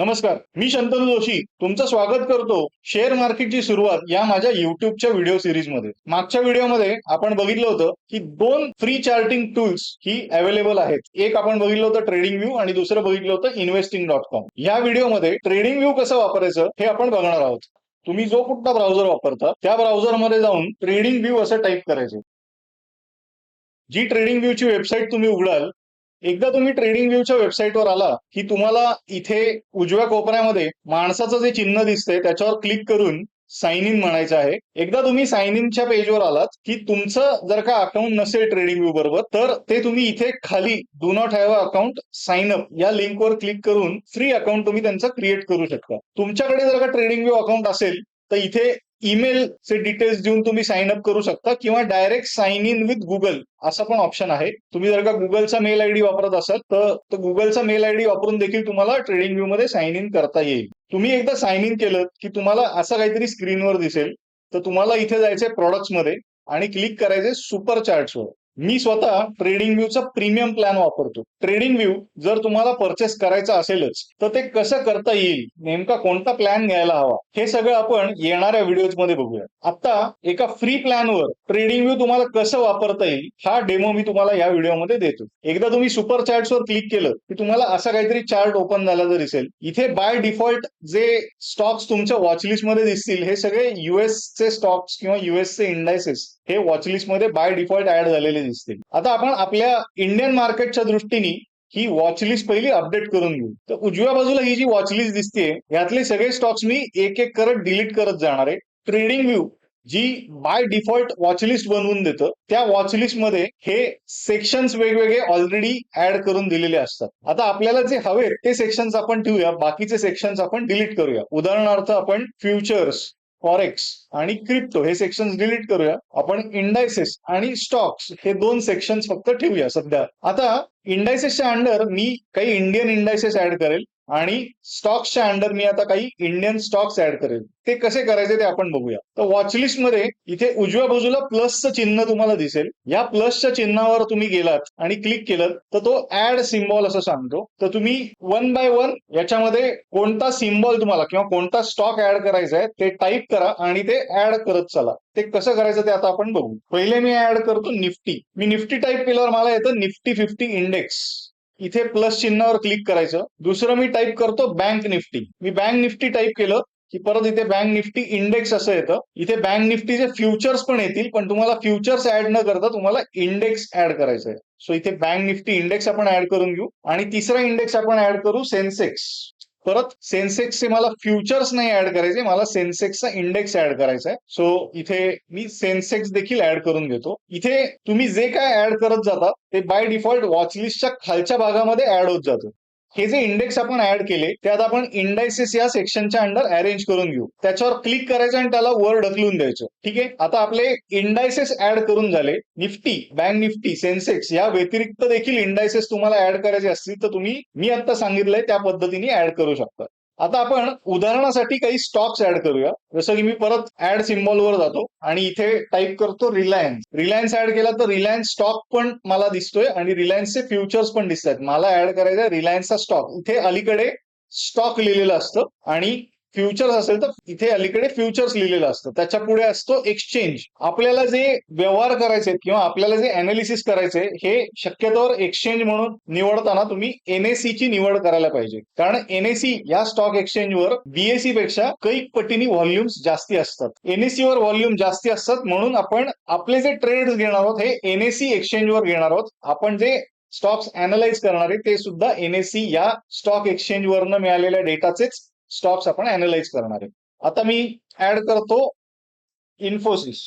नमस्कार मी शंतनू जोशी. तुमचं स्वागत करतो शेअर मार्केटची सुरुवात या माझ्या युट्यूबच्या व्हिडिओ सिरीजमध्ये. मागच्या व्हिडिओमध्ये आपण बघितलं होतं की दोन फ्री चार्टिंग टूल्स ही अवेलेबल आहेत. एक आपण बघितलं होतं ट्रेडिंग व्ह्यू आणि दुसरं बघितलं होतं इन्व्हेस्टिंग डॉट कॉम या व्हिडिओमध्ये ट्रेडिंग व्ह्यू कसं वापरायचं हे आपण बघणार आहोत. तुम्ही जो कुठला ब्राउझर वापरता त्या ब्राउझरमध्ये जाऊन ट्रेडिंग व्ह्यू असं टाईप करायचं. जी ट्रेडिंग व्ह्यूची वेबसाईट तुम्ही उघडाल एकदा तुम्ही ट्रेडिंग व्ह्यूच्या वेबसाईटवर आला की तुम्हाला इथे उजव्या कोपऱ्यामध्ये माणसाचं जे चिन्ह दिसतंय त्याच्यावर क्लिक करून साइन इन म्हणायचं आहे. एकदा तुम्ही साइन इनच्या पेजवर आलात की तुमचं जर का अकाउंट नसेल ट्रेडिंग व्यू बरोबर तर ते तुम्ही इथे खाली do not have account sign up या लिंकवर क्लिक करून फ्री अकाउंट तुम्ही त्यांचं क्रिएट करू शकता. तुमच्याकडे जर का ट्रेडिंग व्यू अकाउंट असेल तर इथे ईमेलचे डिटेल्स देऊन तुम्ही साइन अप करू शकता किंवा direct sign in with Google असा पण ऑप्शन आहे. तुम्ही जर का गुगलचा मेल आयडी वापरत असाल तर गुगलचा मेल आयडी वापरून देखील तुम्हाला ट्रेडिंग व्यू मध्ये साइन इन करता येईल. तुम्ही एकदा साइन इन केलं की तुम्हाला असं काहीतरी स्क्रीनवर दिसेल तर तुम्हाला इथे जायचंय प्रॉडक्ट्समध्ये आणि क्लिक करायचे सुपर चार्ट्सवर मी स्वतः ट्रेडिंग व्ह्यूचा प्रीमियम प्लॅन वापरतो. ट्रेडिंग व्ह्यू जर तुम्हाला परचेस करायचा असेलच तर ते कसं करता येईल? नेमका कोणता प्लॅन घ्यायला हवा? हे सगळं आपण येणाऱ्या व्हिडिओजमध्ये बघूया. आता एका फ्री प्लॅनवर ट्रेडिंग व्ह्यू तुम्हाला कसं वापरता येईल हा डेमो मी तुम्हाला या व्हिडिओमध्ये देतो. एकदा तुम्ही सुपर चार्ट्सवर क्लिक केलं की तुम्हाला असा काहीतरी चार्ट ओपन झाला जर दिसेल. इथे बाय डिफॉल्ट जे स्टॉक्स तुमच्या वॉचलिस्टमध्ये दिसतील हे सगळे युएसचे स्टॉक्स किंवा युएसचे इंडायसेस हे वॉचलिस्टमध्ये बाय डिफॉल्ट ऍड झालेले दिसतील. आता आपण आपल्या इंडियन मार्केटच्या दृष्टीने ही वॉचलिस्ट पहिली अपडेट करून घेऊ. तर उजव्या बाजूला ही जी वॉचलिस्ट दिसते यातले सगळे स्टॉक्स मी एक एक करत डिलीट करत जाणार आहे. ट्रेडिंग व्ह्यू जी बाय डिफॉल्ट वॉचलिस्ट बनवून देतं त्या वॉचलिस्टमध्ये हे सेक्शन्स वेगवेगळे ऑलरेडी ऍड करून दिलेले असतात. आता आपल्याला जे हवे ते सेक्शन्स आपण ठेवूया बाकीचे सेक्शन्स आपण डिलीट करूया. उदाहरणार्थ आपण फ्युचर्स फॉरेक्स आणि क्रिप्टो हे सेक्शन डिलीट करूया. आपण इंडायसेस आणि स्टॉक्स हे दोन सेक्शन्स फक्त ठेवूया सध्या. आता इंडायसेसच्या अंडर मी काही इंडियन इंडायसेस ऍड करेल. आणि स्टॉक्सच्या अंडर मी आता काही इंडियन स्टॉक्स ऍड करेल. ते कसे करायचे ते आपण बघूया. तर वॉचलिस्टमध्ये इथे उजव्या बाजूला प्लसचं चिन्ह तुम्हाला दिसेल. या प्लसच्या चिन्हावर तुम्ही गेलात आणि क्लिक केलं तर तो ऍड सिम्बॉल असं सांगतो. तर तुम्ही वन बाय वन याच्यामध्ये कोणता सिम्बॉल तुम्हाला किंवा कोणता स्टॉक ऍड करायचा आहे ते टाईप करा आणि ते ऍड करत चला. ते कसं करायचं ते आता आपण बघू. पहिले मी ऍड करतो निफ्टी. मी निफ्टी टाईप केल्यावर मला येतं निफ्टी फिफ्टी इंडेक्स इथे प्लस चिन्हावर क्लिक करायचं. दुसरं मी टाईप करतो बँक निफ्टी मी बँक निफ्टी टाईप केलं की परत इथे बँक निफ्टी इंडेक्स असं येतं. इथे बँक निफ्टीचे फ्युचर्स पण येतील पण तुम्हाला फ्युचर्स ऍड न करता तुम्हाला इंडेक्स ऍड करायचं आहे सो इथे बँक निफ्टी इंडेक्स आपण ऍड करून घेऊ. आणि तिसरा इंडेक्स आपण ऍड करू सेन्सेक्स परत सेन्सेक्सचे मला फ्युचर्स नाही ऍड करायचे मला सेन्सेक्सचा इंडेक्स ऍड करायचा आहे सो इथे मी सेन्सेक्स देखील ऍड करून घेतो. इथे तुम्ही जे काय ऍड करत जातात ते बाय डिफॉल्ट वॉचलिस्टच्या खालच्या भागामध्ये ऍड होत जातं. हे जे इंडेक्स आपण ऍड केले त्यात आपण इंडायसेस या सेक्शनच्या अंडर अरेंज करून घेऊ. त्याच्यावर क्लिक करायचं आणि त्याला वर ढकलून द्यायचं. ठीक आहे? आता आपले इंडायसेस ऍड करून झाले. निफ्टी बँक निफ्टी सेन्सेक्स या व्यतिरिक्त देखील इंडायसेस तुम्हाला ऍड करायचे असतील तर तुम्ही मी आता सांगितलंय त्या पद्धतीने ऍड करू शकता. आता आपण उदाहरणासाठी काही स्टॉक्स ऍड करूया. जसं की मी परत ऍड सिम्बॉलवर जातो आणि इथे टाईप करतो रिलायन्स रिलायन्स ऍड केला तर रिलायन्स स्टॉक पण मला दिसतोय आणि रिलायन्सचे फ्युचर्स पण दिसत आहेत मला ऍड करायचं रिलायन्सचा स्टॉक इथे अलीकडे स्टॉक लिहिलेलं असतं आणि फ्युचर्स असेल तर इथे अलीकडे फ्युचर्स लिहिलेलं असतं. त्याच्या पुढे असतो एक्सचेंज आपल्याला जे व्यवहार करायचे किंवा आपल्याला जे अनालिसिस करायचे हे शक्यतोवर एक्सचेंज म्हणून निवडताना तुम्ही एनएससी ची निवड करायला पाहिजे. कारण एनएससी या स्टॉक एक्सचेंजवर बीएससी पेक्षा कैक पटीने व्हॉल्युम्स जास्ती असतात. एनएससी वर व्हॉल्युम जास्ती असतात म्हणून आपण आपले जे ट्रेड्स घेणार आहोत हे एनएससी एक्सचेंजवर घेणार आहोत. आपण जे स्टॉक्स अनालाइज करणारे ते सुद्धा एनएससी या स्टॉक एक्सचेंज वरनं मिळालेल्या डेटाचेच स्टॉक्स आपण अनालाइज करणार आहे. आता मी ऍड करतो इन्फोसिस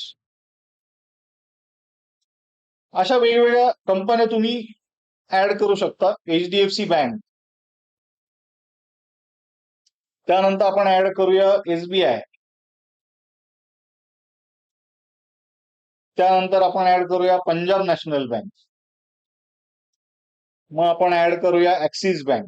अशा वेगवेगळ्या कंपन्या तुम्ही ऍड करू शकता. H D F C bank त्यानंतर आपण ऍड करूया एसबीआय त्यानंतर आपण ऍड करूया पंजाब नॅशनल बँक मग आपण ऍड करूया ऍक्सिस बँक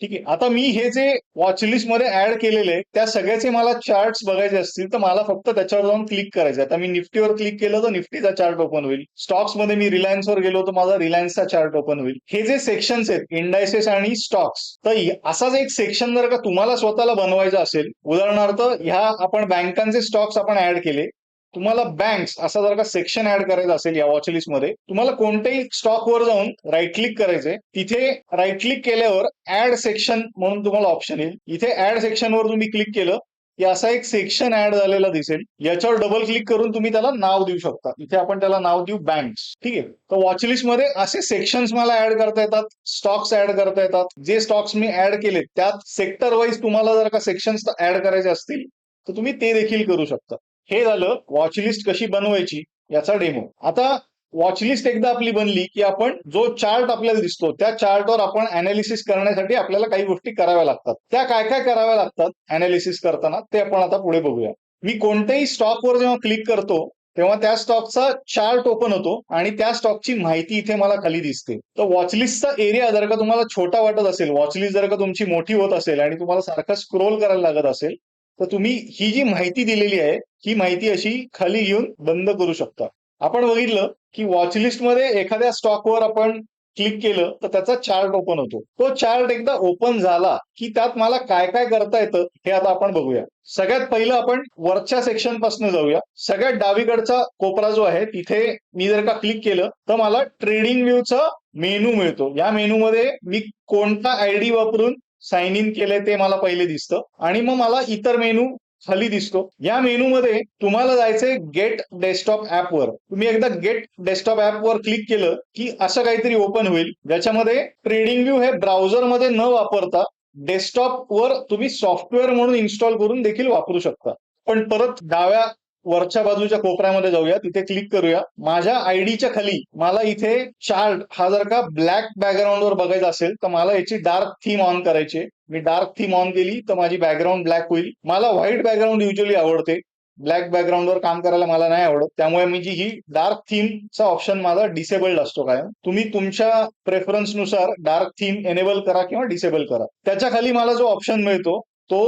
ठीक आहे. आता मी हे जे वॉचलिस्टमध्ये ऍड केलेले त्या सगळ्याचे मला चार्ट्स बघायचे असतील तर मला फक्त त्याच्यावर जाऊन क्लिक करायचं आता मी निफ्टीवर क्लिक केलं तर निफ्टीचा चार्ट ओपन होईल. स्टॉक्समध्ये मी रिलायन्सवर गेलो तर माझा रिलायन्सचा चार्ट ओपन होईल. हे जे सेक्शन्स आहेत इंडायसेस आणि स्टॉक्स तर असाच एक सेक्शन जर का तुम्हाला स्वतःला बनवायचा असेल उदाहरणार्थ ह्या आपण बँकांचे स्टॉक्स आपण ऍड केले तुम्हाला बँक्स असा जर का सेक्शन ऍड करायचा असेल या वॉच लिस्टमध्ये तुम्हाला कोणत्याही स्टॉक वर जाऊन राईट क्लिक करायचंय. तिथे राईट क्लिक केल्यावर ऍड सेक्शन म्हणून तुम्हाला ऑप्शन येईल. इथे ऍड सेक्शन वर तुम्ही क्लिक केलं की असा एक सेक्शन ऍड झालेला दिसेल. याच्यावर डबल क्लिक करून तुम्ही त्याला नाव देऊ शकता. इथे आपण त्याला नाव देऊ बँक्स ठीक आहे? तर वॉचलिस्टमध्ये असे सेक्शन्स मला ऍड करता येतात. स्टॉक्स ऍड करता येतात. जे स्टॉक्स मी ऍड केले त्यात सेक्टर वाईज तुम्हाला जर का सेक्शन्स ऍड करायचे असतील तर तुम्ही ते देखील करू शकता. हे झालं वॉचलिस्ट कशी बनवायची याचा डेमो आता वॉचलिस्ट एकदा आपली बनली की आपण जो चार्ट आपल्याला दिसतो त्या चार्टवर आपण अनालिसिस करण्यासाठी आपल्याला काही गोष्टी कराव्या लागतात. त्या काय काय कराव्या लागतात अनालिसिस करताना ते आपण आता पुढे बघूया. मी कोणत्याही स्टॉकवर जेव्हा क्लिक करतो तेव्हा त्या स्टॉकचा चार्ट ओपन होतो आणि त्या स्टॉकची माहिती इथे मला खाली दिसते. तर वॉचलिस्टचा एरिया जर का तुम्हाला छोटा वाटत असेल वॉचलिस्ट जर का तुमची मोठी होत असेल आणि तुम्हाला सारखं स्क्रोल करायला लागत असेल तर तुम्ही ही जी माहिती दिलेली आहे ही माहिती अशी खाली घेऊन बंद करू शकता. आपण बघितलं की वॉचलिस्टमध्ये एखाद्या स्टॉकवर आपण क्लिक केलं तर त्याचा चार्ट ओपन होतो. तो चार्ट एकदा ओपन झाला की त्यात मला काय काय करता येतं हे आता आपण बघूया. सगळ्यात पहिलं आपण वरच्या सेक्शनपासून जाऊया. सगळ्यात डावीकडचा कोपरा जो आहे तिथे मी जर का क्लिक केलं तर मला ट्रेडिंग व्ह्यूचा मेनू मिळतो. या मेनू मध्ये मी कोणता आयडी वापरून साइन इन केलंय ते मला पहिले दिसतं. आणि मग मला इतर मेनू खाली दिसतो. या मेनूमध्ये तुम्हाला जायचंय गेट डेस्कटॉप ऍप वर. तुम्ही एकदा गेट डेस्कटॉप ऍप वर क्लिक केलं की असं काहीतरी ओपन होईल. ज्याच्यामध्ये ट्रेडिंग व्ह्यू हे ब्राउझरमध्ये न वापरता डेस्कटॉप वर तुम्ही सॉफ्टवेअर म्हणून इन्स्टॉल करून देखील वापरू शकता. पण परत डाव्या वरच्या बाजूच्या कोपऱ्यामध्ये जाऊया तिथे क्लिक करूया. माझ्या आयडीच्या खाली मला इथे चार्ट हा जर का ब्लॅक बॅकग्राऊंड वर बघायचा असेल तर मला याची डार्क थीम ऑन करायची मी डार्क थीम ऑन केली तर माझी बॅकग्राऊंड ब्लॅक होईल. मला व्हाईट बॅकग्राऊंड युजली आवडते. ब्लॅक बॅकग्राऊंड वर काम करायला मला नाही आवडत. त्यामुळे मी जी ही डार्क थीमचा ऑप्शन माझा डिसेबल्ड असतो काय तुम्ही तुमच्या प्रेफरन्सनुसार डार्क थीम एनेबल करा किंवा डिसेबल करा. त्याच्याखाली मला जो ऑप्शन मिळतो तो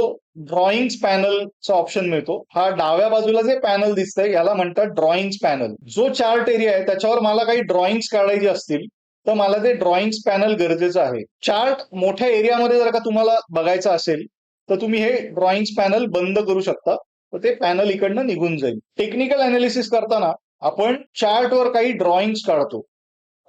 ड्रॉइंग पॅनलचा ऑप्शन मिळतो. हा डाव्या बाजूला जे पॅनल दिसतंय याला म्हणतात ड्रॉइंग पॅनल जो चार्ट एरिया आहे त्याच्यावर मला काही ड्रॉइंग्स काढायचे असतील तर मला ते ड्रॉइंग पॅनल गरजेचं आहे. चार्ट मोठ्या एरियामध्ये जर का तुम्हाला बघायचं असेल तर तुम्ही हे ड्रॉइंग्स पॅनल बंद करू शकता. तर ते पॅनल इकडनं निघून जाईल. टेक्निकल अनालिसिस करताना आपण चार्टवर काही ड्रॉइंग्स काढतो.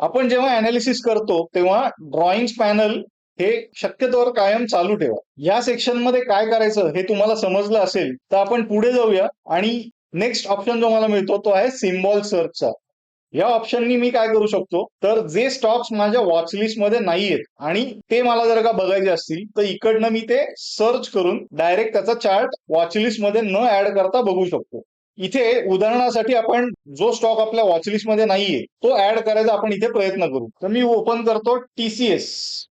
आपण जेव्हा अनालिसिस करतो तेव्हा ड्रॉइंग पॅनल हे शक्यतोवर कायम चालू ठेवा. या सेक्शनमध्ये काय करायचं हे तुम्हाला समजलं असेल तर आपण पुढे जाऊया आणि नेक्स्ट ऑप्शन जो मला मिळतो तो आहे सिम्बॉल सर्चचा या ऑप्शननी मी काय करू शकतो तर जे स्टॉक्स माझ्या वॉचलिस्टमध्ये नाहीयेत आणि ते मला जर का बघायचे असतील तर इकडनं मी ते सर्च करून डायरेक्ट त्याचा चार्ट वॉचलिस्टमध्ये न ऍड करता बघू शकतो. इथे उदाहरणासाठी आपण जो स्टॉक आपल्या वॉचलिस्टमध्ये नाहीये तो ऍड करायचा आपण इथे प्रयत्न करू. तर मी ओपन करतो टीसीएस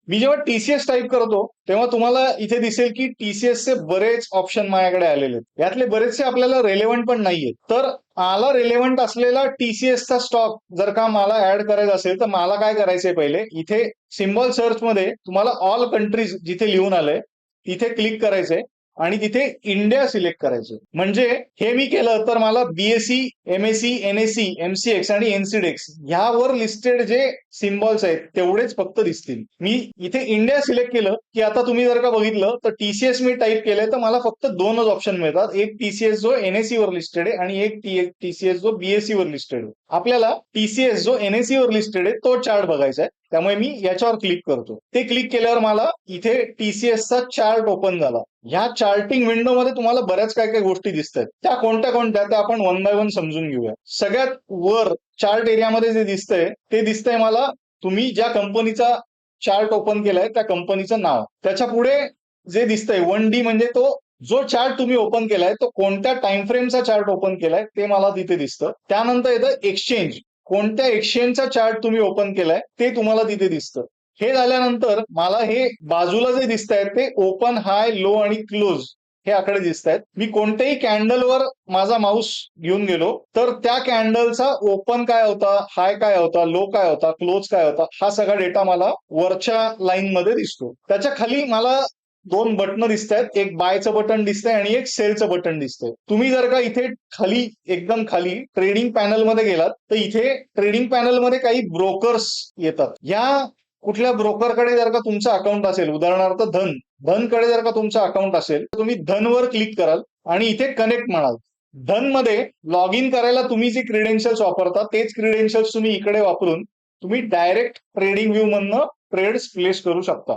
मी जेव्हा टीसीएस टाईप करतो तेव्हा तुम्हाला इथे दिसेल की टीसीएस चे बरेच ऑप्शन माझ्याकडे आलेले आहेत. यातले बरेचसे आपल्याला रेलेव्हंट पण नाहीये तर मला रेलेव्हंट असलेला टीसीएस चा स्टॉक जर का मला ऍड करायचा असेल तर मला काय करायचंय पहिले? इथे सिम्बॉल सर्च मध्ये तुम्हाला ऑल कंट्रीज जिथे लिहून आलंय तिथे क्लिक करायचंय. आणि तिथे इंडिया सिलेक्ट करायचं. म्हणजे हे मी केलं तर मला बीएससी एमएससी एनएससी एमसीएक्स आणि एनसीडेक्स ह्यावर लिस्टेड जे सिम्बॉल्स आहेत तेवढेच फक्त दिसतील. मी इथे इंडिया सिलेक्ट केलं की आता तुम्ही जर का बघितलं तर टीसीएस मी टाईप केलंय तर मला फक्त दोनच ऑप्शन मिळतात. एक टीसीएस जो एनएससी वर लिस्टेड आहे आणि एक टीसीएस जो बीएससी वर लिस्टेड आहे. आपल्याला टीसीएस जो एनएससी वर लिस्टेड आहे तो चार्ट बघायचा आहे. त्यामुळे मी याच्यावर क्लिक करतो. ते क्लिक केल्यावर मला इथे टीसीएसचा चार्ट ओपन झाला. ह्या चार्टिंग विंडो मध्ये तुम्हाला बऱ्याच काय काय गोष्टी दिसत आहेत त्या कोणत्या कोणत्या त्या आपण वन बाय वन समजून घेऊया. सगळ्यात वर चार्ट एरियामध्ये जे दिसतंय ते दिसतंय मला तुम्ही ज्या कंपनीचा चार्ट ओपन केलाय त्या कंपनीचं नाव. त्याच्या पुढे जे दिसतंय वन डी म्हणजे तो जो चार्ट तुम्ही ओपन केलाय तो कोणत्या टाइम फ्रेमचा चार्ट ओपन केलाय ते मला तिथे दिसतं. त्यानंतर येतं एक्सचेंज कोणत्या एक्सचेंजचा चार्ट तुम्ही ओपन केलाय ते तुम्हाला तिथे दिसतं. हे झाल्यानंतर मला हे बाजूला जे दिसत आहेत ते ओपन हाय लो आणि क्लोज हे आकडे दिसत आहेत मी कोणत्याही कॅन्डलवर माझा माऊस घेऊन गेलो तर त्या कॅन्डलचा ओपन काय होता हाय काय होता लो काय होता क्लोज काय होता हा सगळा डेटा मला वरच्या लाईन मध्ये दिसतो. त्याच्याखाली मला दोन बटन दिसत आहेत एक बायचं बटन दिसतंय आणि एक सेलचं बटन दिसतंय. तुम्ही जर का इथे खाली एकदम खाली ट्रेडिंग पॅनलमध्ये गेलात तर इथे ट्रेडिंग पॅनलमध्ये काही ब्रोकर्स येतात. या कुठल्या ब्रोकरकडे जर का तुमचं अकाउंट असेल उदाहरणार्थ धन धनकडे जर का तुमचं अकाउंट असेल तर तुम्ही धनवर क्लिक कराल आणि इथे कनेक्ट म्हणाल. धनमध्ये लॉग इन करायला तुम्ही जे क्रिडेन्शियल्स वापरता तेच क्रिडेन्शियल्स तुम्ही इकडे वापरून तुम्ही डायरेक्ट ट्रेडिंग व्ह्यू मधनं ट्रेड्स प्लेस करू शकता.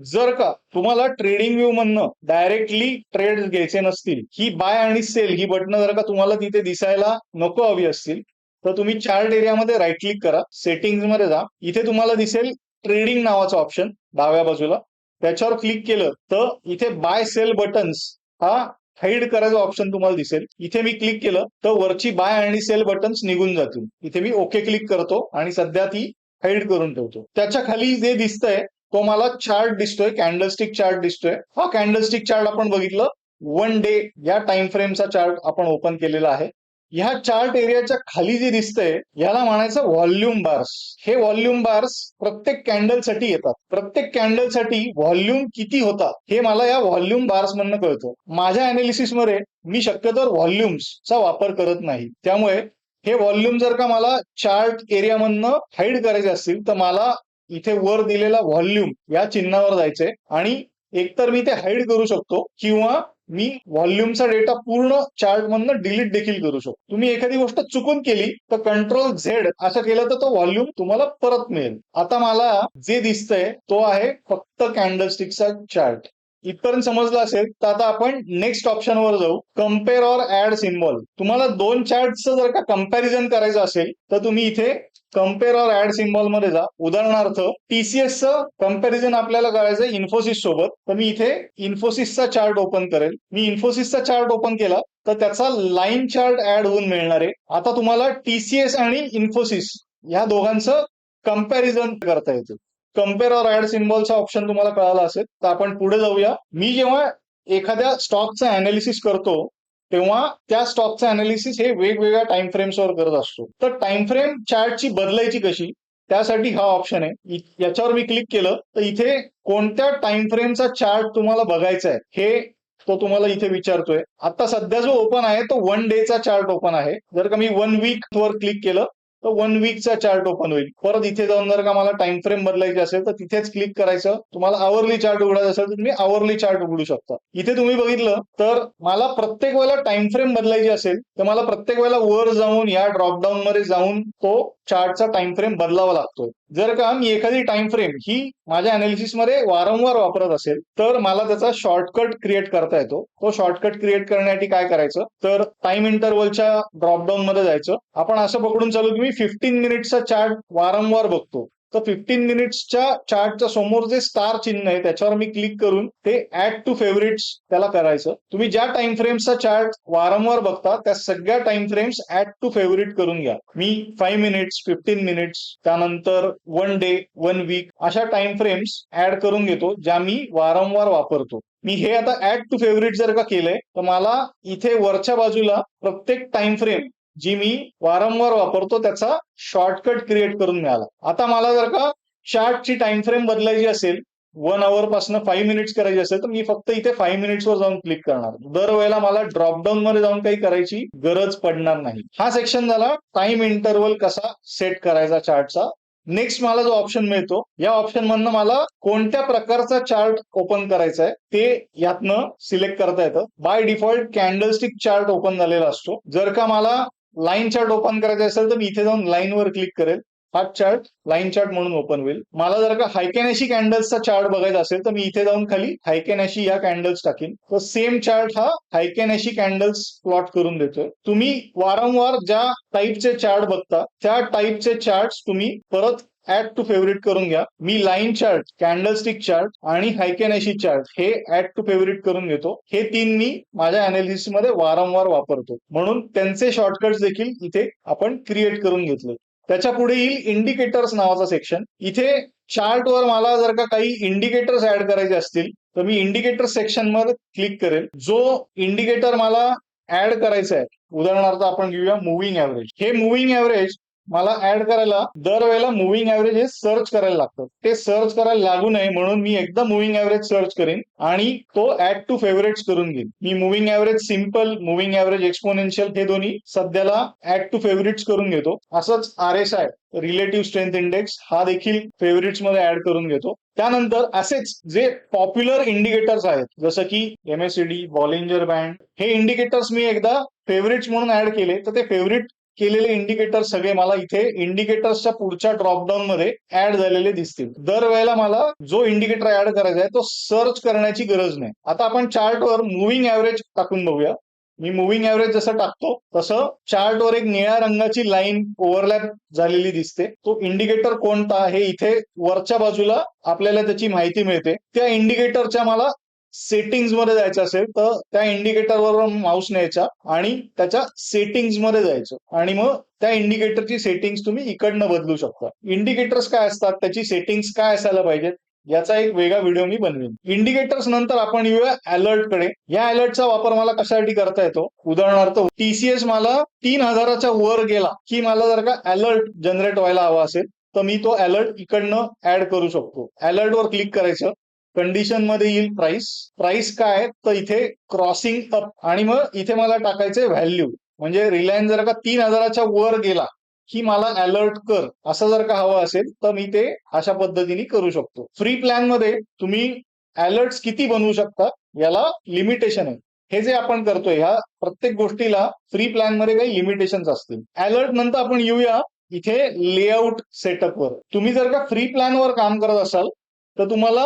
जर का तुम्हाला ट्रेडिंग व्ह्यू मधनं डायरेक्टली ट्रेड घ्यायचे नसतील ही बाय आणि सेल ही बटणं जर का तुम्हाला तिथे दिसायला नको हवी असतील तर तुम्ही चार्ट एरियामध्ये राईट क्लिक करा सेटिंगमध्ये जा. इथे तुम्हाला दिसेल ट्रेडिंग नावाचं ऑप्शन डाव्या बाजूला. त्याच्यावर क्लिक केलं तर इथे बाय सेल बटन्स हा हाईड करायचं ऑप्शन तुम्हाला दिसेल. इथे मी क्लिक केलं तर वरची बाय आणि सेल बटन्स निघून जातील. इथे मी ओके क्लिक करतो आणि सध्या ती हाईड करून ठेवतो. त्याच्याखाली जे दिसतंय तो मला चार्ट दिसतोय कॅन्डलस्टिक चार्ट दिसतोय. हा कॅन्डलस्टिक चार्ट आपण बघितलं वन डे या टाइम फ्रेमचा चार्ट आपण ओपन केलेला आहे. ह्या चार्ट एरियाच्या खाली जे दिसतंय याला म्हणायचं व्हॉल्युम बार्स हे व्हॉल्युम बार्स प्रत्येक कॅन्डलसाठी येतात. प्रत्येक कॅन्डलसाठी व्हॉल्युम किती होता हे मला या व्हॉल्युम बार्स म्हणणं कळतं. माझ्या अनालिसिसमध्ये मी शक्यतो व्हॉल्युम्सचा वापर करत नाही. त्यामुळे हे व्हॉल्युम जर का मला चार्ट एरियामधनं हाईड करायचे असतील तर मला इथे वर दिलेला व्हॉल्यूम या चिन्हावर जायचंय. आणि एकतर मी ते हाईड करू शकतो किंवा मी व्हॉल्यूमचा डेटा पूर्ण चार्ट मधनं डिलीट देखील करू शकतो. तुम्ही एखादी गोष्ट चुकून केली तर कंट्रोल झेड असं केलं तर तो व्हॉल्यूम तुम्हाला परत मिळेल. आता मला जे दिसतंय तो आहे फक्त कॅन्डलस्टिकचा चार्ट. इथपर्यंत समजलं असेल तर आता आपण नेक्स्ट ऑप्शन वर जाऊ. कंपेअर ऑर ऍड सिम्बॉल तुम्हाला दोन चार्टचं जर का कंपॅरिझन करायचं असेल तर तुम्ही इथे कंपेअर ऑर ऍड सिम्बॉलमध्ये जा. उदाहरणार्थ टीसीएसचं कंपॅरिझन आपल्याला करायचं इन्फोसिस सोबत. तर मी इथे इन्फोसिसचा चार्ट ओपन करेल. मी इन्फोसिसचा चार्ट ओपन केला तर त्याचा लाईन चार्ट ऍड होऊन मिळणार आहे. आता तुम्हाला टीसीएस आणि इन्फोसिस या दोघांचं कंपॅरिझन करता येतं. कंपेअर ऑर ऍड सिम्बॉलचा ऑप्शन तुम्हाला कळाला असेल. तर आपण पुढे जाऊया. मी जेव्हा एखाद्या स्टॉकचं अनालिसिस करतो तेव्हा त्या स्टॉकचं अनालिसिस हे वेगवेगळ्या टाइम फ्रेम्सवर करत असतो. तर टाइम फ्रेम चार्टची बदलायची कशी? त्यासाठी हा ऑप्शन आहे. याच्यावर मी क्लिक केलं तर इथे कोणत्या टाइम फ्रेमचा चार्ट तुम्हाला बघायचा आहे हे तो तुम्हाला इथे विचारतोय. आता सध्या जो ओपन आहे तो वन डेचा चार्ट ओपन आहे. जर का मी वन वीक वर क्लिक केलं तर वन वीकचा चार्ट ओपन होईल. परत इथे जाऊन जर का मला टाइम फ्रेम बदलायची असेल तर तिथेच क्लिक करायचं. तुम्हाला आवरली चार्ट उघडायचं असेल तर तुम्ही आवरली चार्ट उघडू शकता. इथे तुम्ही बघितलं तर मला प्रत्येक वेळेला टाइम फ्रेम बदलायची असेल तर मला प्रत्येक वेळेला वर जाऊन या ड्रॉपडाऊन मध्ये जाऊन तो चार्टचा टाइम फ्रेम बदलावा लागतोय. जर का मी एखादी टाइम फ्रेम ही माझ्या अनालिसिसमध्ये वारंवार वापरत असेल तर मला त्याचा शॉर्टकट क्रिएट करता येतो. तो शॉर्टकट क्रिएट करण्यासाठी काय करायचं? तर टाइम इंटरवलच्या ड्रॉपडाऊन मध्ये जायचं. आपण असं पकडून चालू की मी फिफ्टीन मिनिटचा चार्ट वारंवार बघतो. तर फिफ्टीन मिनिट्सच्या चार्टच्या समोर जे स्टार चिन्ह आहे त्याच्यावर मी क्लिक करून ते ऍड टू फेवरेट्स त्याला करायचं. तुम्ही ज्या टाइम फ्रेम्सचा चार्ट वारंवार बघता त्या सगळ्या time frames add to favourite करून घ्या. मी फाईव्ह मिनिट्स फिफ्टीन मिनिट्स त्यानंतर वन डे वन वीक अशा टाइम फ्रेम्स ऍड करून घेतो ज्या मी वारंवार वापरतो. मी हे आता ऍड टू फेवरेट जर का केलंय तर मला इथे वरच्या बाजूला प्रत्येक टाइम फ्रेम जी मी वारंवार वापरतो त्याचा शॉर्टकट क्रिएट करून मिळाला. आता मला जर का चार्टची टाइम फ्रेम बदलायची असेल वन आवर पासून फाईव्ह मिनिट्स करायची असेल तर मी फक्त इथे फाईव्ह मिनिट्सवर जाऊन क्लिक करणार. दरवेळेला मला ड्रॉपडाऊन मध्ये जाऊन काही करायची गरज पडणार नाही. हा सेक्शन झाला टाइम इंटरवल कसा सेट करायचा चार्टचा नेक्स्ट मला जो ऑप्शन मिळतो या ऑप्शन मधनं मला कोणत्या प्रकारचा चार्ट ओपन करायचा आहे ते यातनं सिलेक्ट करता येतं. By default candlestick chart open झालेला असतो. जर का मला लाईन चार्ट ओपन करायचा असेल तर मी इथे जाऊन लाईनवर क्लिक करेल. हा चार्ट लाईन चार्ट म्हणून ओपन होईल. मला जर का हायकॅनॅशी कॅन्डल्सचा चार्ट बघायचा असेल तर मी इथे जाऊन खाली हायकॅनॅशी या कॅन्डल्स टाकीन. तर सेम चार्ट हा हायकॅनॅशी कॅन्डल्स प्लॉट करून देतोय. तुम्ही वारंवार ज्या टाईपचे चार्ट बघता त्या टाईपचे चार्ट तुम्ही परत ऍड टू फेवरेट करून घ्या. मी लाईन चार्ट कॅन्डलस्टिक चार्ट आणि हायकॅनॅशी चार्ट हे ऍड टू फेवरेट करून घेतो. हे तीन मी माझ्या अनालिसिसमध्ये वारंवार वापरतो. म्हणून त्यांचे शॉर्टकट्स देखील इथे आपण क्रिएट करून घेतले. त्याच्या पुढे येईल इंडिकेटर्स नावाचा सेक्शन इथे चार्टवर मला जर का काही इंडिकेटर्स ऍड करायचे असतील तर मी इंडिकेटर सेक्शनमध्ये क्लिक करेल. जो इंडिकेटर मला ऍड करायचा आहे उदाहरणार्थ आपण घेऊया मुव्हिंग ऍव्हरेज हे मुव्हिंग ऍव्हरेज मला ऍड करायला दरवेळेला मुव्हिंग ऍव्हरेज हे सर्च करायला लागतं. ते सर्च करायला लागू नये म्हणून मी एकदा मुव्हिंग ऍव्हरेज सर्च करेन आणि तो ऍड टू फेवरेट्स करून घेईन. मी moving average simple moving average exponential हे दोन्ही सध्याला ऍड टू फेवरेट्स करून घेतो. असंच R S I relative strength index हा देखील फेवरेट्समध्ये ऍड करून घेतो. त्यानंतर असेच जे पॉप्युलर इंडिकेटर्स आहेत जसं की एमएसईडी बॉलिंजर बँड हे इंडिकेटर्स मी एकदा फेवरेट्स म्हणून ऍड केले तर ते फेवरेट केलेले इंडिकेटर सगळे मला इथे इंडिकेटर्सच्या पुढच्या ड्रॉपडाऊन मध्ये ऍड झालेले दिसतील. दरवेळेला मला जो इंडिकेटर ऍड करायचा आहे तो सर्च करण्याची गरज नाही. आता आपण चार्टवर मुव्हिंग ऍव्हरेज टाकून बघूया. मी मुव्हिंग ऍव्हरेज जसं टाकतो तसं चार्टवर एक निळ्या रंगाची लाईन ओव्हरलॅप झालेली दिसते. तो इंडिकेटर कोणता हे इथे वरच्या बाजूला आपल्याला त्याची माहिती मिळते. त्या इंडिकेटरच्या मला सेटिंग्समध्ये जायचं असेल तर त्या इंडिकेटरवर माऊस न्यायचा आणि त्याच्या सेटिंग्समध्ये जायचं. आणि मग त्या इंडिकेटरची सेटिंग्स तुम्ही इकडनं बदलू शकता. इंडिकेटर्स काय असतात? त्याची सेटिंग्स काय असायला पाहिजेत? याचा एक वेगळा व्हिडिओ मी बनवेन. इंडिकेटर्स नंतर आपण येऊया अलर्टकडे. या अलर्टचा वापर मला कशासाठी करता येतो? उदाहरणार्थ टीसीएस मला तीन हजाराच्या वर गेला. की मला जर का अलर्ट जनरेट व्हायला हवा असेल तर मी तो अलर्ट इकडनं ऍड करू शकतो. अलर्टवर क्लिक करायचं. कंडिशनमध्ये येईल प्राइस प्राइस काय तर इथे क्रॉसिंग अप आणि मग इथे मला टाकायचे व्हॅल्यू म्हणजे रिलायन्स जर का तीन हजाराच्या वर गेला की मला अलर्ट कर. असं जर का हवं असेल तर मी ते अशा पद्धतीने करू शकतो. फ्री प्लॅनमध्ये तुम्ही अलर्ट किती बनवू शकता याला लिमिटेशन आहे. हे जे आपण करतोय ह्या प्रत्येक गोष्टीला फ्री प्लॅनमध्ये काही लिमिटेशन असतील. अलर्ट नंतर आपण येऊया इथे लेआउट सेटअपवर तुम्ही जर का फ्री प्लॅनवर काम करत असाल तर तुम्हाला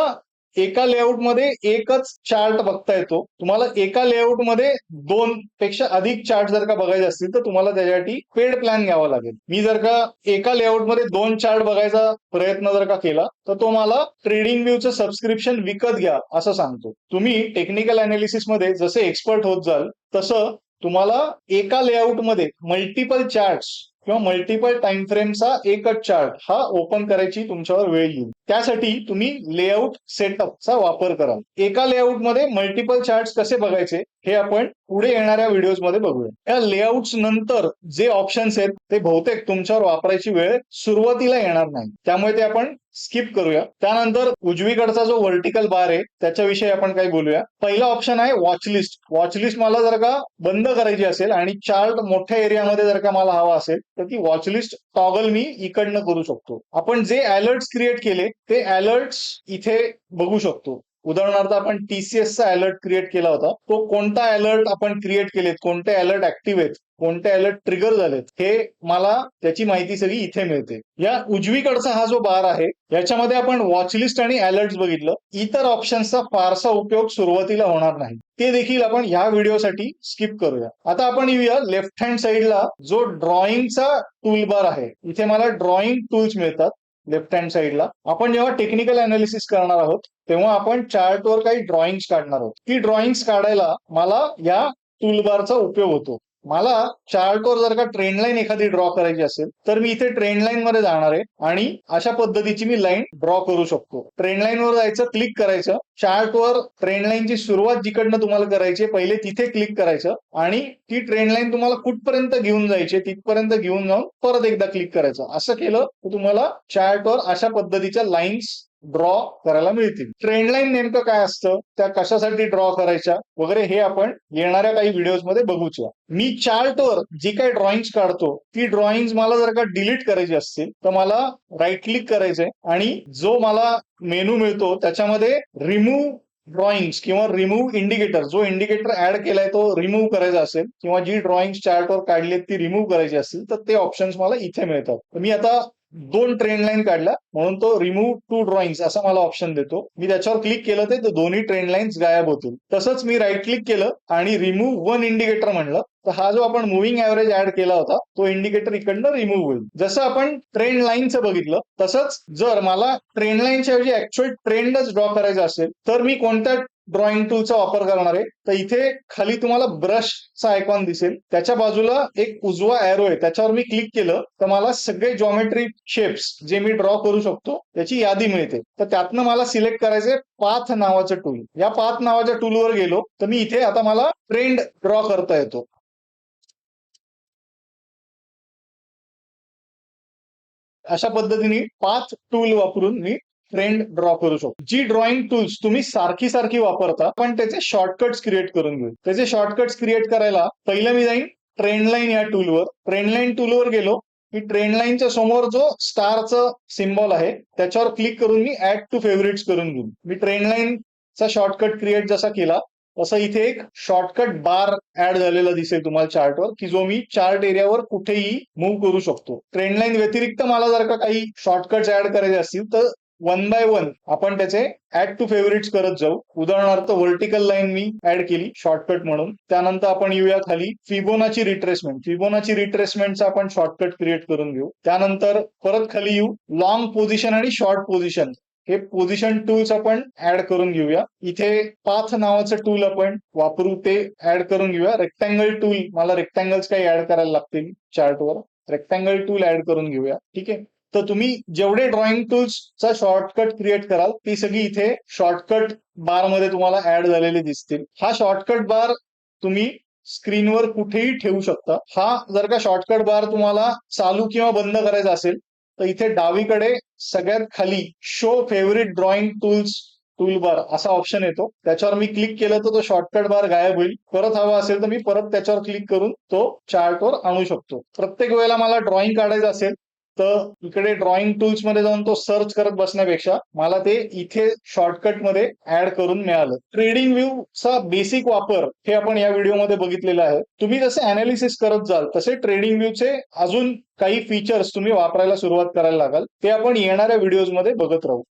एका लेआउटमध्ये एकच चार्ट बघता येतो. तुम्हाला एका लेआउटमध्ये दोन पेक्षा अधिक चार्ट जर का बघायचे असतील तर तुम्हाला त्याच्यासाठी पेड प्लॅन घ्यावा लागेल. मी जर का एका लेआउटमध्ये दोन चार्ट बघायचा प्रयत्न जर का केला तर तो मला ट्रेडिंग व्ह्यूचं सबस्क्रिप्शन विकत घ्या असं सांगतो. तुम्ही टेक्निकल अनालिसिसमध्ये जसे एक्सपर्ट होत जाल तसं तुम्हाला एका लेआउटमध्ये मल्टिपल चार्ट्स किंवा मल्टिपल टाइम फ्रेमचा एकच चार्ट हा ओपन करायची तुमच्यावर वेळ येईल. त्यासाठी तुम्ही लेआउट सेटअपचा वापर करा. एका लेआउटमध्ये मल्टिपल चार्ट कसे बघायचे हे आपण पुढे येणाऱ्या व्हिडिओमध्ये बघूया. या लेआउट्स नंतर जे ऑप्शन्स आहेत ते बहुतेक तुमच्यावर वापरायची वेळ सुरुवातीला येणार नाही. त्यामुळे ते आपण स्किप करूया. त्यानंतर उजवीकडचा जो व्हर्टिकल बार आहे त्याच्याविषयी आपण काही बोलूया. पहिला ऑप्शन आहे वॉचलिस्ट वॉचलिस्ट मला जर का बंद करायची असेल आणि चार्ट मोठ्या एरियामध्ये जर का मला हवा असेल तर ती वॉचलिस्ट टॉगल मी इकडनं करू शकतो. आपण जे अलर्ट्स क्रिएट केले ते अलर्ट्स इथे बघू शकतो. उदाहरणार्थ आपण टीसीएसचा अलर्ट क्रिएट केला होता. तो कोणता अलर्ट आपण क्रिएट केलेत? कोणते अलर्ट ऍक्टिव्ह आहेत? कोणते अलर्ट ट्रिगर झालेत? हे मला त्याची माहिती सगळी इथे मिळते. या उजवीकडचा हा जो बार आहे याच्यामध्ये आपण वॉचलिस्ट आणि अलर्ट बघितलं. इतर ऑप्शन्सचा फारसा उपयोग सुरुवातीला होणार नाही. ते देखील आपण ह्या व्हिडिओसाठी स्किप करूया. आता आपण येऊया लेफ्ट हँड साईडला जो ड्रॉइंगचा टूल बार आहे इथे मला ड्रॉइंग टूल्स मिळतात. लेफ्ट हँड साईडला आपण जेव्हा टेक्निकल अनालिसिस करणार आहोत तेव्हा आपण चार्टवर काही ड्रॉइंग्स काढणार आहोत. ती ड्रॉइंग्स काढायला मला या टूलबारचा उपयोग होतो. मला चार्टवर जर का ट्रेंड लाईन एखादी ड्रॉ करायची असेल तर मी इथे ट्रेंड लाईन मध्ये जाणार आहे आणि अशा पद्धतीची मी लाईन ड्रॉ करू शकतो. ट्रेंड लाईन वर जायचं क्लिक करायचं. चार्टवर ट्रेंड लाईनची सुरुवात जिकडनं तुम्हाला करायची पहिले तिथे क्लिक करायचं आणि ती ट्रेंड लाईन तुम्हाला कुठपर्यंत घेऊन जायची तिथपर्यंत घेऊन जाऊन परत एकदा क्लिक करायचं. असं केलं तर तुम्हाला चार्टवर अशा पद्धतीच्या लाईन्स ड्रॉ करायला मिळतील. ट्रेंड लाईन नेमकं काय असतं? त्या कशासाठी ड्रॉ करायच्या? वगैरे हे आपण येणाऱ्या काही व्हिडिओजमध्ये बघूच्या. मी चार्टवर जी काही ड्रॉइंग काढतो ती ड्रॉइंग मला जर का डिलीट करायची असतील तर मला राईट क्लिक करायचंय आणि जो मला मेनू मिळतो त्याच्यामध्ये रिमूव्ह ड्रॉइंग्स किंवा रिमूव्ह इंडिकेटर जो इंडिकेटर ऍड केलाय तो रिमूव्ह करायचा असेल किंवा जी ड्रॉइंग चार्टवर काढली ती रिमूव्ह करायची असतील तर ते ऑप्शन्स मला इथे मिळतात. मी आता दोन ट्रेंड लाईन काढल्या. म्हणून तो रिमूव्ह टू ड्रॉइंग्स असा मला ऑप्शन देतो. मी त्याच्यावर क्लिक केलं ते दोन्ही ट्रेंड लाईन्स गायब होतील. तसंच मी राईट क्लिक केलं आणि रिमूव्ह वन इंडिकेटर म्हणलं. तर हा जो आपण मुव्हिंग ऍव्हरेज ऍड केला होता तो इंडिकेटर इकडनं रिमूव्ह होईल. जसं आपण ट्रेंड लाईनचं बघितलं तसंच जर मला ट्रेंड लाईनच्या ऐवजी ऍक्च्युअल ट्रेंडच ड्रॉ करायचा असेल तर मी कोणत्या ड्रॉइंग टूलचा वापर करणार. आहे तर इथे खाली तुम्हाला ब्रशचा आयकॉन दिसेल. त्याच्या बाजूला एक उजवा एरो आहे. त्याच्यावर मी क्लिक केलं तर मला सगळे जॉमेट्रिक शेप्स जे मी ड्रॉ करू शकतो त्याची यादी मिळते. तर त्यातनं मला सिलेक्ट करायचंय पाथ नावाचं टूल या पाथ नावाच्या टूलवर गेलो तर मी इथे आता मला ट्रेंड ड्रॉ करता येतो. अशा पद्धतीने पाच टूल वापरून मी ट्रेंड ड्रॉ करू शकतो. जी ड्रॉइंग टूल्स तुम्ही सारखी सारखी वापरता पण त्याचे शॉर्टकट्स क्रिएट करून घेऊ. त्याचे शॉर्टकट्स क्रिएट करायला पहिलं मी जाईन ट्रेंडलाईन या टूलवर ट्रेंडलाईन टूलवर गेलो की ट्रेंडलाईनच्या समोर जो स्टारचं सिम्बॉल आहे त्याच्यावर क्लिक करून मी ऍड टू फेवरेट्स करून घेऊ. मी ट्रेंडलाईनचा शॉर्टकट क्रिएट जसा केला तसं इथे एक शॉर्टकट बार ऍड झालेला दिसेल तुम्हाला चार्टवर की जो मी चार्ट एरियावर कुठेही मूव्ह करू शकतो. ट्रेंडलाईन व्यतिरिक्त मला जर का काही शॉर्टकट्स ऍड करायचे असतील तर वन बाय वन आपण त्याचे ऍड टू फेव्हरेट्स करत जाऊ. उदाहरणार्थ व्हर्टिकल लाईन मी ऍड केली शॉर्टकट म्हणून. त्यानंतर आपण येऊया खाली फिबोनाची रिट्रेसमेंट फिबोनाची रिट्रेसमेंटचा आपण शॉर्टकट क्रिएट करून घेऊ. त्यानंतर परत खाली येऊ लॉंग पोझिशन आणि शॉर्ट पोझिशन हे पोझिशन टूल्स आपण ऍड करून घेऊया. इथे पाथ नावाचं टूल आपण वापरू ते ऍड करून घेऊया. रेक्टँगल टूल मला रेक्टँगल्स काही ऍड करायला लागतील चार्टवर रेक्टँगल टूल ऍड करून घेऊया. ठीक आहे? तर तुम्ही जेवढे ड्रॉइंग टूल्सचा शॉर्टकट क्रिएट कराल ती सगळी इथे शॉर्टकट बारमध्ये तुम्हाला ऍड झालेले दिसतील. हा शॉर्टकट बार तुम्ही स्क्रीनवर कुठेही ठेवू शकता. हा जर का शॉर्टकट बार तुम्हाला चालू किंवा बंद करायचा असेल तर इथे डावीकडे सगळ्यात खाली show favourite drawing tools tool bar असा ऑप्शन येतो. त्याच्यावर मी क्लिक केलं तर तो शॉर्टकट बार गायब होईल. परत हवा असेल तर मी परत त्याच्यावर क्लिक करून तो चार्टवर आणू शकतो. प्रत्येक वेळेला मला ड्रॉइंग काढायचं असेल तर इकडे ड्रॉइंग टूल्समध्ये जाऊन तो सर्च करत बसण्यापेक्षा मला ते इथे शॉर्टकटमध्ये ऍड करून मिळालं. ट्रेडिंग व्ह्यू चा बेसिक वापर हे आपण या व्हिडिओमध्ये बघितलेलं आहे. तुम्ही जसे अनालिसिस करत जाल तसे ट्रेडिंग व्ह्यूचे अजून काही फीचर्स तुम्ही वापरायला सुरुवात करायला लागाल ते आपण येणाऱ्या व्हिडिओजमध्ये बघत राहू.